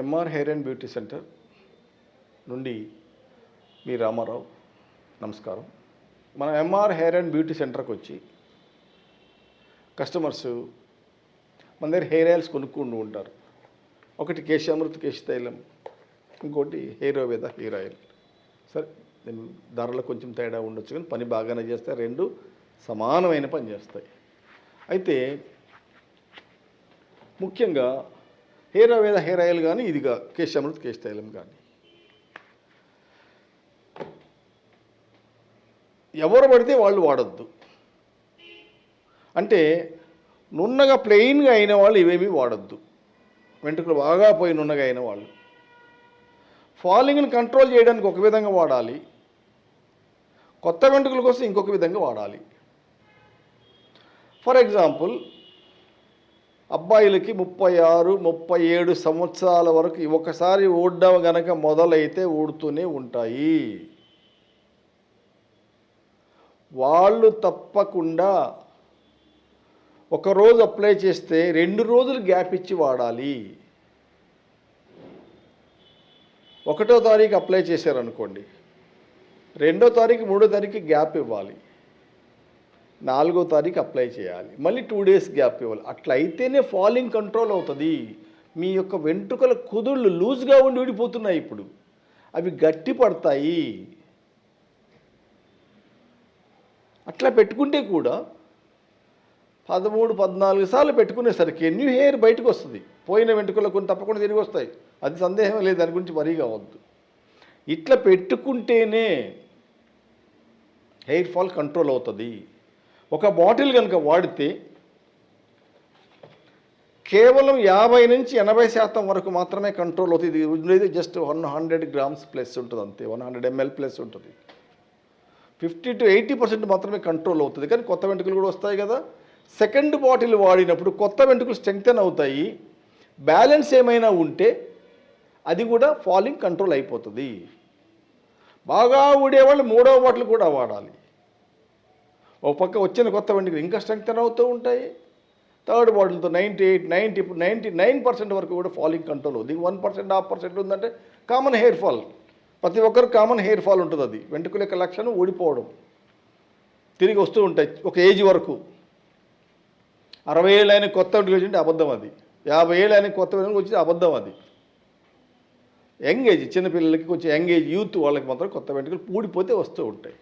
MR hair and beauty centre నుండి మీ రామారావు నమస్కారం. మనం ఎంఆర్ హెయిర్ అండ్ బ్యూటీ సెంటర్కి వచ్చి కస్టమర్స్ మన దగ్గర హెయిర్ ఆయిల్స్ కొనుక్కుంటూ ఉంటారు. ఒకటి కేశామృత కేశ తైలం ఇంకోటి హెయిర్ వేద హెయిర్ ఆయిల్. సరే దీని ధరలో కొంచెం తేడా ఉండొచ్చు కానీ పని బాగానే చేస్తాయి. రెండు సమానమైన పని చేస్తాయి. అయితే ముఖ్యంగా హెయిర్ ఆవేద హెయిర్ ఆయిల్ కానీ ఇదిగా అమృత్ కేశ తైలం కానీ ఎవరు పడితే వాళ్ళు వాడద్దు. అంటే నున్నగా ప్లెయిన్గా అయిన వాళ్ళు ఇవేమీ వాడద్దు. వెంట్రుకలు బాగా పోయి నున్నగా అయిన వాళ్ళు. ఫాలింగ్ని కంట్రోల్ చేయడానికి ఒక విధంగా వాడాలి. కొత్త వెంట్రుకల కోసం ఇంకొక విధంగా వాడాలి. ఫర్ ఎగ్జాంపుల్ అబ్బాయిలకి ముప్పై ఆరు ముప్పై ఏడు సంవత్సరాల వరకు ఒకసారి ఊడడం గనక మొదలైతే ఊడుతూనే ఉంటాయి. వాళ్ళు తప్పకుండా ఒక రోజు అప్లై చేస్తే రెండు రోజులు గ్యాప్ ఇచ్చి వాడాలి. ఒకటో తారీఖు అప్లై చేశారనుకోండి రెండో తారీఖు మూడో తారీఖు గ్యాప్ ఇవ్వాలి. నాలుగో తారీఖు అప్లై చేయాలి. మళ్ళీ టూ డేస్ గ్యాప్ ఇవ్వాలి. అట్లా అయితేనే ఫాలింగ్ కంట్రోల్ అవుతుంది. మీ యొక్క వెంట్రుకల కుదుళ్ళు లూజ్గా ఉండి విడిపోతున్నాయి ఇప్పుడు. అవి గట్టి పడతాయి. అట్లా పెట్టుకుంటే కూడా పదమూడు పద్నాలుగు సార్లు పెట్టుకునేసరికి న్యూ హెయిర్ బయటకు వస్తుంది. పోయిన వెంట్రుకలు కొన్ని తప్పకుండా తిరిగి వస్తాయి. అది సందేహం లేదు. దాని గురించి వరీ కావద్దు. ఇట్లా పెట్టుకుంటేనే హెయిర్ ఫాల్ కంట్రోల్ అవుతుంది. ఒక బాటిల్ కనుక వాడితే కేవలం యాభై నుంచి ఎనభై శాతం వరకు మాత్రమే కంట్రోల్ అవుతుంది. ఇది ఉండేది just one hundred grams plus ఉంటుంది అంతే. వన్ హండ్రెడ్ ఎంఎల్ ప్లస్ ఉంటుంది. ఫిఫ్టీ టు ఎయిటీ పర్సెంట్ మాత్రమే కంట్రోల్ అవుతుంది. కానీ కొత్త వెంట్రుకలు కూడా వస్తాయి కదా. సెకండ్ బాటిల్ వాడినప్పుడు కొత్త వెంట్రుకలు స్ట్రెంగ్తెన్ అవుతాయి. బ్యాలెన్స్ ఏమైనా ఉంటే అది కూడా ఫాలింగ్ కంట్రోల్ అయిపోతుంది. బాగా ఊడేవాళ్ళు మూడవ బాటిల్ కూడా వాడాలి. ఒక పక్క వచ్చిన కొత్త వెంట్రుకలు ఇంకా స్ట్రెంగ్తన్ అవుతూ ఉంటాయి. Third బాటిల్తో ninety eight ninety ninety nine percent వరకు కూడా ఫాలింగ్ కంట్రోల్ అవుతుంది వన్ పర్సెంట్ హాఫ్ పర్సెంట్ ఉందంటే కామన్ హెయిర్ ఫాల్ ప్రతి ఒక్కరు కామన్ హెయిర్ ఫాల్ ఉంటుంది అది. వెంట్రుకల యొక్క లక్షణం ఊడిపోవడం. తిరిగి వస్తూ ఉంటాయి ఒక ఏజ్ వరకు. అరవై ఏళ్ళు అయిన కొత్త వెంట్రుకలు వచ్చింటే అబద్ధం అది. యాభై ఏళ్ళు అయిన కొత్త వెంట్రుకలు వచ్చింటే అబద్ధం అది. యంగ్ ఏజ్ చిన్నపిల్లలకి కొంచెం యంగ్ ఏజ్ యూత్ వాళ్ళకి మాత్రం కొత్త వెంట్రుకలు ఊడిపోతే వస్తూ ఉంటాయి.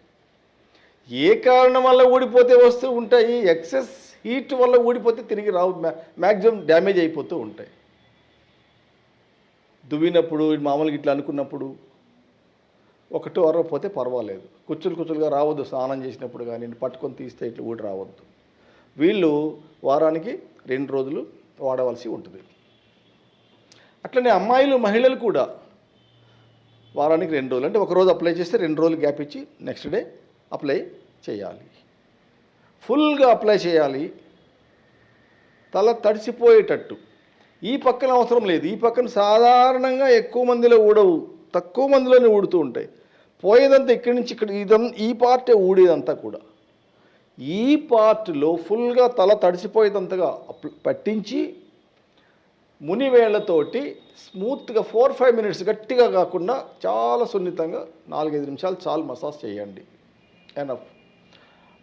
ఏ కారణం వల్ల ఊడిపోతే వస్తూ ఉంటాయి? ఎక్సెస్ హీట్ వల్ల ఊడిపోతే తిరిగి రావు. మ్యాక్సిమం డ్యామేజ్ అయిపోతూ ఉంటాయి. దువ్వినప్పుడు మామూలుగా ఇట్లా అనుకున్నప్పుడు ఒకటో అరవ పోతే పర్వాలేదు. కుచ్చులు కుచ్చులుగా రావద్దు. స్నానం చేసినప్పుడు కానీ పట్టుకొని తీస్తే ఇట్లా ఊడి రావద్దు. వీళ్ళు వారానికి రెండు రోజులు వాడవలసి ఉంటుంది. అట్లనే అమ్మాయిలు మహిళలు కూడా వారానికి రెండు రోజులు అంటే ఒక రోజు అప్లై చేస్తే రెండు రోజులు గ్యాప్ ఇచ్చి నెక్స్ట్ డే అప్లై చేయాలి. ఫుల్గా అప్లై చేయాలి. తల తడిసిపోయేటట్టు. ఈ పక్కన అవసరం లేదు. ఈ పక్కన సాధారణంగా ఎక్కువ మందిలో ఊడవు. తక్కువ మందిలోనే ఊడుతూ ఉంటాయి. పోయేదంతా ఇక్కడి నుంచి ఇక్కడ ఇదం ఈ పార్టే ఊడేదంతా కూడా. ఈ పార్ట్లో ఫుల్గా తల తడిసిపోయేదంతగా అప్- పట్టించి మునివేళ్ళతోటి స్మూత్గా ఫోర్ ఫైవ్ మినిట్స్ గట్టిగా కాకుండా చాలా సున్నితంగా నాలుగైదు నిమిషాలు చాలు మసాజ్ చేయండి. ఎనఫ్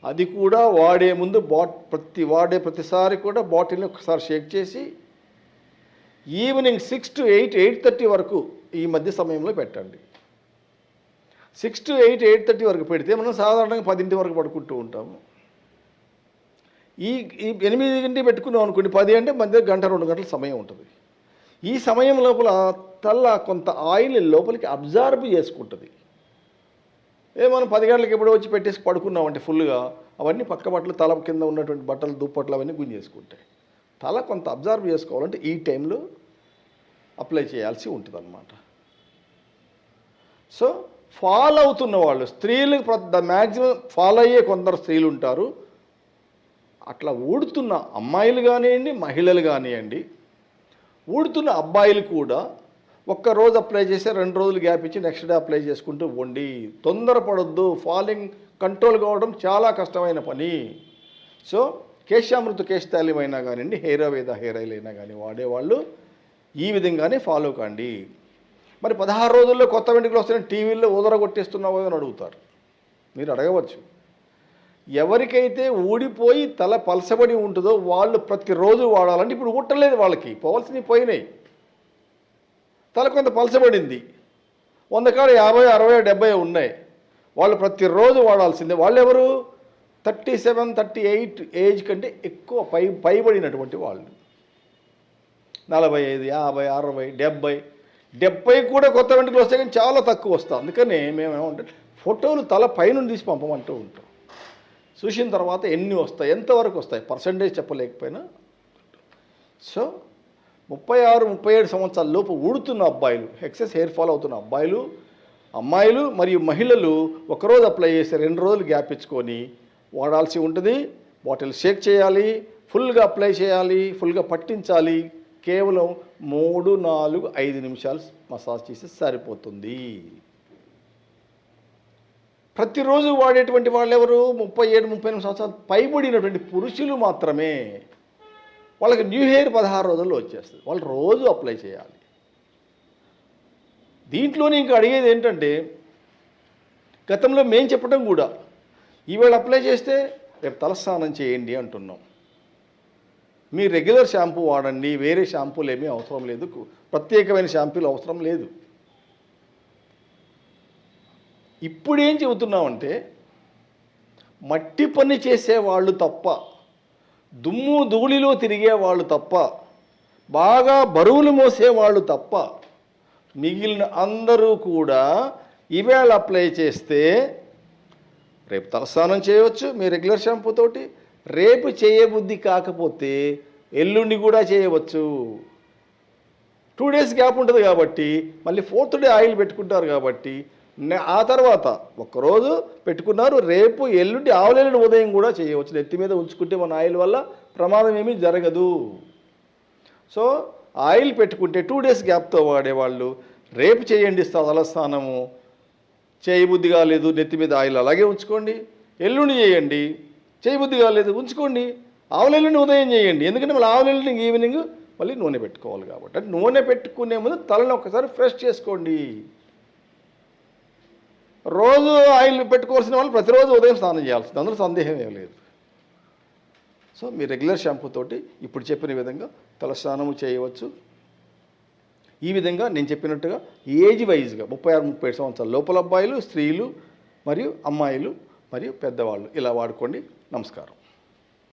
అది కూడా వాడే ముందు బాట్ ప్రతి వాడే ప్రతిసారి కూడా బాటిల్ని ఒకసారి షేక్ చేసి evening six to eight eight thirty వరకు ఈ మధ్య సమయంలో పెట్టండి. Six to eight eight thirty వరకు పెడితే మనం సాధారణంగా పదింటి వరకు పడుకుంటూ ఉంటాము. ఈ ఈ ఎనిమిది గంటకి పెట్టుకున్నాం అనుకోండి పది అంటే మధ్య గంట రెండు గంటల సమయం ఉంటుంది. ఈ సమయం లోపల తల్ల కొంత ఆయిల్ లోపలికి అబ్జార్బ్ చేసుకుంటుంది. ఏ మనం పది గంటలకు ఎప్పుడో వచ్చి పెట్టేసి పడుకున్నామంటే ఫుల్గా అవన్నీ పక్క బట్టలు తల కింద ఉన్నటువంటి బట్టలు దుప్పట్లు అవన్నీ గుంజేసుకుంటాయి తల కొంత అబ్జర్వ్ చేసుకోవాలంటే ఈ టైంలో అప్లై చేయాల్సి ఉంటుంది అనమాట సో ఫాలో అవుతున్న వాళ్ళు స్త్రీలు మ్యాక్సిమం ఫాలో అయ్యే కొందరు స్త్రీలు ఉంటారు అట్లా ఊడుతున్న అమ్మాయిలు కానివ్వండి మహిళలు కానివ్వండి ఊడుతున్న అబ్బాయిలు కూడా ఒక్క రోజు అప్లై చేస్తే రెండు రోజులు గ్యాప్ ఇచ్చి నెక్స్ట్ డే అప్లై చేసుకుంటూ ఉండి. తొందరపడొద్దు ఫాలింగ్ కంట్రోల్ కావడం చాలా కష్టమైన పని. సో కేశామృత కేశతాల్యం అయినా కానివ్వండి హెయిర్ వేద హెయిర్ ఆయిల్ అయినా కానీ వాడేవాళ్ళు ఈ విధంగానే ఫాలో కాండి. మరి పదహారు రోజుల్లో కొత్త వెంట్రుకలు వస్తున్న టీవీల్లో ఊదరగొట్టేస్తున్నావో అని అడుగుతారు. మీరు అడగవచ్చు. ఎవరికైతే ఊడిపోయి తల పలసబడి ఉంటుందో వాళ్ళు ప్రతిరోజు వాడాలంటే ఇప్పుడు ఉట్టలేదు వాళ్ళకి పోవాల్సినవి పోయినాయి. తల కొంత పలచబడింది వంద కాడ యాభై అరవై డెబ్బై ఉన్నాయి. వాళ్ళు ప్రతిరోజు వాడాల్సిందే. వాళ్ళు ఎవరు thirty seven thirty eight age కంటే ఎక్కువ పై పైబడినటువంటి వాళ్ళు. నలభై ఐదు యాభై అరవై డెబ్బై. డెబ్బై కూడా కొత్త వెంట్రుకలు వస్తే కానీ చాలా తక్కువ వస్తాయి. అందుకనే మేము ఏమంటే ఫోటోలు తల పైనుండి తీసి పంపమంటూ ఉంటాం. చూసిన తర్వాత ఎన్ని వస్తాయి? ఎంతవరకు వస్తాయి? పర్సంటేజ్ చెప్పలేకపోయినా. సో ముప్పై ఆరు ముప్పై ఏడు సంవత్సరాల లోపు ఊడుతున్న అబ్బాయిలు ఎక్సెస్ హెయిర్ ఫాల్ అవుతున్న అబ్బాయిలు అమ్మాయిలు మరియు మహిళలు ఒకరోజు అప్లై చేసి రెండు రోజులు గ్యాప్ ఇచ్చుకొని వాడాల్సి ఉంటుంది. బాటిల్ షేక్ చేయాలి ఫుల్గా అప్లై చేయాలి ఫుల్గా పట్టించాలి. కేవలం మూడు నాలుగు ఐదు నిమిషాలు మసాజ్ చేస్తే సరిపోతుంది. ప్రతిరోజు వాడేటువంటి వాళ్ళు ఎవరు ముప్పై ఏడు ముప్పై ఎనిమిది సంవత్సరాలు పైబడినటువంటి పురుషులు మాత్రమే. వాళ్ళకి న్యూ హెయిర్ పదహారు రోజుల్లో వచ్చేస్తుంది. వాళ్ళు రోజు అప్లై చేయాలి. దీంట్లోనే ఇంకా అడిగేది ఏంటంటే గతంలో మేం చెప్పడం కూడా ఈవేళ అప్లై చేస్తే రేపు తలస్నానం చేయండి అంటున్నాం. మీ రెగ్యులర్ షాంపూ వాడండి వేరే షాంపూలు ఏమీ అవసరం లేదు ప్రత్యేకమైన షాంపూలు అవసరం లేదు. ఇప్పుడు ఏం చెబుతున్నామంటే మట్టి పని చేసేవాళ్ళు తప్ప దుమ్ము ధూళిలో తిరిగేవాళ్ళు తప్ప బాగా బరువులు మోసేవాళ్ళు తప్ప మిగిలిన అందరూ కూడా ఈవేళ అప్లై చేస్తే రేపు తలస్నానం చేయవచ్చు మీ రెగ్యులర్ షాంపూతోటి రేపు చేయబుద్ధి కాకపోతే ఎల్లుండి కూడా చేయవచ్చు. టూ డేస్ గ్యాప్ ఉంటుంది కాబట్టి మళ్ళీ ఫోర్త్ డే ఆయిల్ పెట్టుకుంటారు కాబట్టి ఆ తర్వాత ఒక్కరోజు పెట్టుకున్నారు. రేపు ఎల్లుండి ఆవులేని ఉదయం కూడా చేయవచ్చు. నెత్తి మీద ఉంచుకుంటే మన ఆయిల్ వల్ల ప్రమాదం ఏమీ జరగదు. సో ఆయిల్ పెట్టుకుంటే టూ డేస్ గ్యాప్తో వాడేవాళ్ళు. రేపు చేయండి తల స్నానము. చేయబుద్ధి కాలేదు నెత్తి మీద ఆయిల్ అలాగే ఉంచుకోండి. ఎల్లుండి చేయండి. చేయబుద్ధి కాలేదు ఉంచుకోండి. ఆవులెల్లుండి ఉదయం చేయండి. ఎందుకంటే మళ్ళీ ఆవులెల్లుండి ఈవినింగ్ మళ్ళీ నూనె పెట్టుకోవాలి కాబట్టి. నూనె పెట్టుకునే ముందు తలని ఒకసారి ఫ్రెష్ చేసుకోండి. రోజు ఆయిల్ పెట్టుకోవాల్సిన వాళ్ళు ప్రతిరోజు ఉదయం స్నానం చేయాల్సింది. అందులో సందేహం ఏం లేదు. సో మీ రెగ్యులర్ షాంపూ తోటి ఇప్పుడు చెప్పిన విధంగా తల స్నానము చేయవచ్చు. ఈ విధంగా నేను చెప్పినట్టుగా ఏజ్ వైజ్గా ముప్పై ఆరు ముప్పై ఏడు సంవత్సరాల లోపల అబ్బాయిలు స్త్రీలు మరియు అమ్మాయిలు మరియు పెద్దవాళ్ళు ఇలా వాడుకోండి. నమస్కారం.